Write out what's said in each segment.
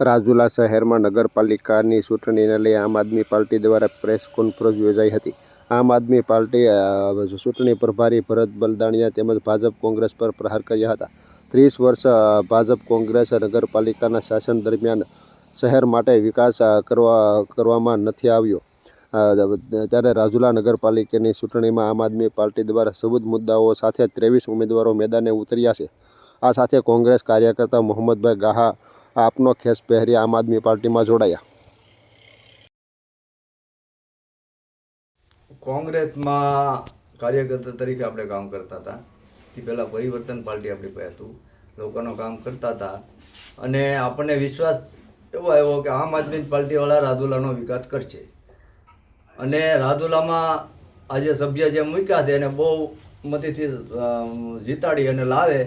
રાજુલા શહેરમાં નગરપાલિકાની ચૂંટણીને લઈ આમ આદમી પાર્ટી દ્વારા પ્રેસ કોન્ફરન્સ યોજાઈ હતી. આમ આદમી પાર્ટી ચૂંટણી પ્રભારી ભરત બલદાણિયા તેમજ ભાજપ કોંગ્રેસ પર પ્રહાર કર્યા હતા. ત્રીસ વર્ષ ભાજપ કોંગ્રેસ નગરપાલિકાના શાસન દરમિયાન શહેર માટે વિકાસ કરવા, કરવામાં નથી આવ્યો. ત્યારે રાજુલા નગરપાલિકાની ચૂંટણીમાં આમ આદમી પાર્ટી દ્વારા સબૂત મુદ્દાઓ સાથે ત્રેવીસ ઉમેદવારો મેદાને ઉતર્યા છે. આ સાથે કોંગ્રેસ કાર્યકર્તા મોહમ્મદભાઈ ગાહા આપનો ખેસ પહેરી આમ આદમી પાર્ટીમાં જોડાયા. કોંગ્રેસમાં કાર્યકર્તા તરીકે આપણે કામ કરતા હતા. એ પહેલાં પરિવર્તન પાર્ટી આપણી પાસે હતું. લોકોનું કામ કરતા હતા. અને આપણને વિશ્વાસ એવો આવ્યો કે આમ આદમી પાર્ટીવાળા રાધુલાનો વિકાસ કરશે. અને રાધુલામાં આજે સભ્ય જે મૂક્યા છે એને બહુ મતીથી જીતાડી અને લાવે,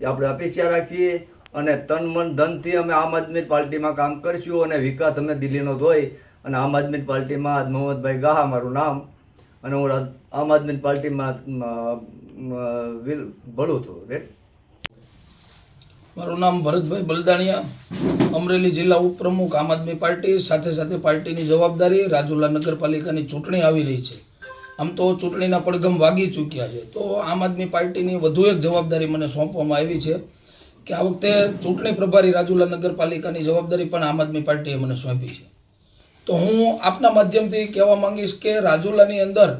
એ આપણે અપેક્ષા રાખીએ. અને તન મન ધનથી અમે આમ આદમી પાર્ટીમાં કામ કરીશું અને વિકાસ અમે દિલ્હીનો ધોઈ અને આમ આદમી પાર્ટીમાં મોહમ્મદભાઈ ગાહા મારું નામ અને હું આમ આદમી પાર્ટીમાં ભળું છું. રેટ મારું નામ ભરતભાઈ બલદાણિયા, અમરેલી જિલ્લા ઉપપ્રમુખ આમ આદમી પાર્ટી, સાથે સાથે પાર્ટીની જવાબદારી રાજુલા નગરપાલિકાની ચૂંટણી આવી રહી છે. આમ તો ચૂંટણીના પડઘમ વાગી ચૂક્યા છે. તો આમ આદમી પાર્ટીની વધુ એક જવાબદારી મને સોંપવામાં આવી છે. કે આ વખતે ચૂંટણી પ્રભારી રાજુલા નગરપાલિકાની જવાબદારી પણ આમ આદમી પાર્ટીએ મને સોંપી છે. તો હું આપના માધ્યમથી કહેવા માંગીશ કે રાજુલાની અંદર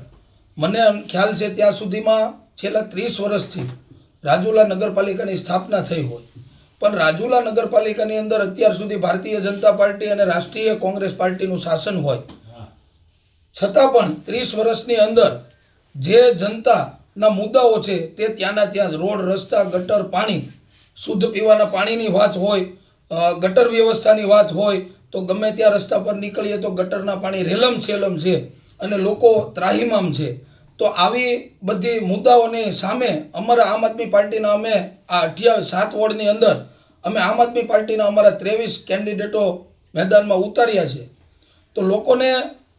મને ખ્યાલ છે ત્યાં સુધીમાં છેલ્લા ત્રીસ વર્ષથી રાજુલા નગરપાલિકાની સ્થાપના થઈ હોય. પણ રાજુલા નગરપાલિકાની અંદર અત્યાર સુધી ભારતીય જનતા પાર્ટી અને રાષ્ટ્રીય કોંગ્રેસ પાર્ટીનું શાસન હોય. છતાં પણ ત્રીસ વર્ષની અંદર જે જનતાના મુદ્દાઓ છે તે ત્યાંના ત્યાં રોડ, રસ્તા, ગટર, પાણી શુદ્ધ પીવાના પાણીની વાત હોય ગટર વ્યવસ્થાની વાત હોય, તો ગમે ત્યાં રસ્તા પર નીકળીએ તો ગટરના પાણી રેલમ છેલમ છે અને લોકો ત્રાહિમામ છે. તો આવી બધી મુદ્દાઓની સામે અમારા આમ આદમી પાર્ટીના અમે આ અઠ્યાવીસ સાત વોર્ડની અંદર અમે આમ આદમી પાર્ટીના અમારા ત્રેવીસ કેન્ડિડેટો મેદાનમાં ઉતાર્યા છે. તો લોકોને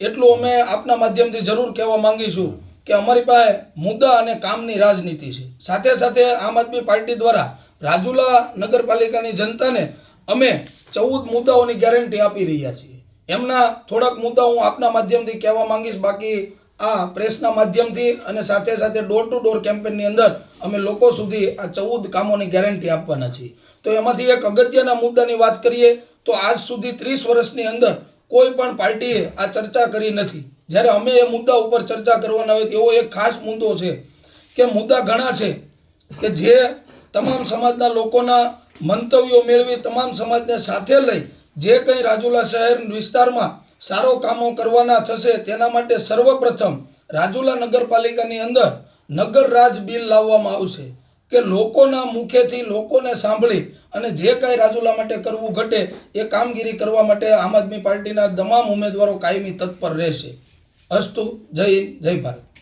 એટલું અમે આપના માધ્યમથી જરૂર કહેવા માંગીશું કે અમારી પાસે મુદ્દા અને કામની રાજનીતિ છે. સાથે સાથે આમ આદમી પાર્ટી દ્વારા રાજુલા નગરપાલિકાની જનતાને અમે ચૌદ મુદ્દાઓની ગેરંટી આપી રહ્યા છીએ. એમના થોડાક મુદ્દા હું આપના માધ્યમથી કહેવા માંગીશ. બાકી આ પ્રેસના માધ્યમથી અને સાથે સાથે ડોર ટુ ડોર કેમ્પેનની અંદર અમે લોકો સુધી આ ચૌદ કામોની ગેરંટી આપવાના છીએ. તો એમાંથી એક અગત્યના મુદ્દાની વાત કરીએ તો આજ સુધી ત્રીસ વર્ષની અંદર કોઈ પણ પાર્ટીએ આ ચર્ચા કરી નથી. જ્યારે અમે એ મુદ્દા ઉપર ચર્ચા કરવાના હોય, એવો એક ખાસ મુદ્દો છે કે મુદ્દા ઘણા છે કે જે તમામ સમાજના લોકોના મંતવ્યો મેળવી, તમામ સમાજને સાથે લઈ જે કંઈ રાજુલા શહેર વિસ્તારમાં સારો કામો કરવાના થશે, તેના માટે સર્વપ્રથમ રાજુલા નગરપાલિકાની અંદર નગર રાજ બિલ લાવવામાં આવશે કે લોકોના મુખેથી લોકોને સાંભળી અને જે કાંઈ રાજુલા માટે કરવું ઘટે એ કામગીરી કરવા માટે આમ આદમી પાર્ટીના તમામ ઉમેદવારો કાયમી તત્પર રહેશે. અસ્તુ જય જય ભારત.